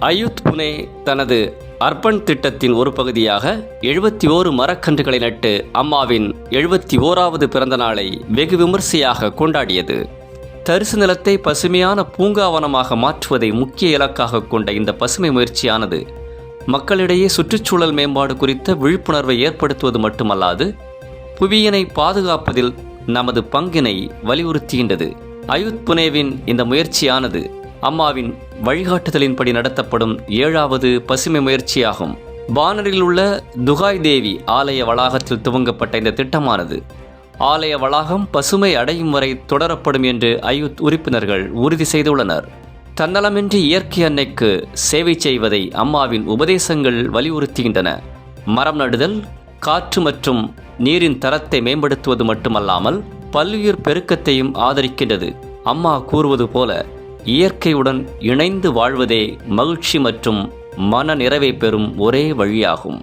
அயுத் புனே தனது அர்பன் திட்டத்தின் ஒரு பகுதியாக எழுபத்தி ஓரு மரக்கன்றுகளை நட்டு அம்மாவின் எழுபத்தி ஓராவது பிறந்த நாளை வெகு விமர்சையாக கொண்டாடியது. தரிசு நிலத்தை பசுமையான பூங்காவனமாக மாற்றுவதை முக்கிய இலக்காக கொண்ட இந்த பசுமை முயற்சியானது மக்களிடையே சுற்றுச்சூழல் மேம்பாடு குறித்த விழிப்புணர்வை ஏற்படுத்துவது மட்டுமல்லாது புவியினை பாதுகாப்பதில் நமது பங்கினை வலியுறுத்துகின்றது. அயுத் புனேவின் இந்த முயற்சியானது அம்மாவின் வழிகாட்டுதலின்படி நடத்தப்படும் ஏழாவது பசுமை முயற்சியாகும். பானரில் உள்ள துகாய் தேவி ஆலய வளாகத்தில் துவங்கப்பட்ட இந்த திட்டமானது ஆலய வளாகம் பசுமை அடையும் வரை தொடரப்படும் என்று அயுத் உறுப்பினர்கள் உறுதி செய்துள்ளனர். தன்னலமின்றி இயற்கை அன்னைக்கு சேவை செய்வதை அம்மாவின் உபதேசங்கள் வலியுறுத்துகின்றன. மரம் நடுதல் காற்று மற்றும் நீரின் தரத்தை மேம்படுத்துவது மட்டுமல்லாமல் பல்லுயிர் பெருக்கத்தையும் ஆதரிக்கின்றது. அம்மா கூறுவது போல இயற்கையுடன் இணைந்து வாழ்வதே மகிழ்ச்சி மற்றும் மன நிறைவை பெறும் ஒரே வழியாகும்.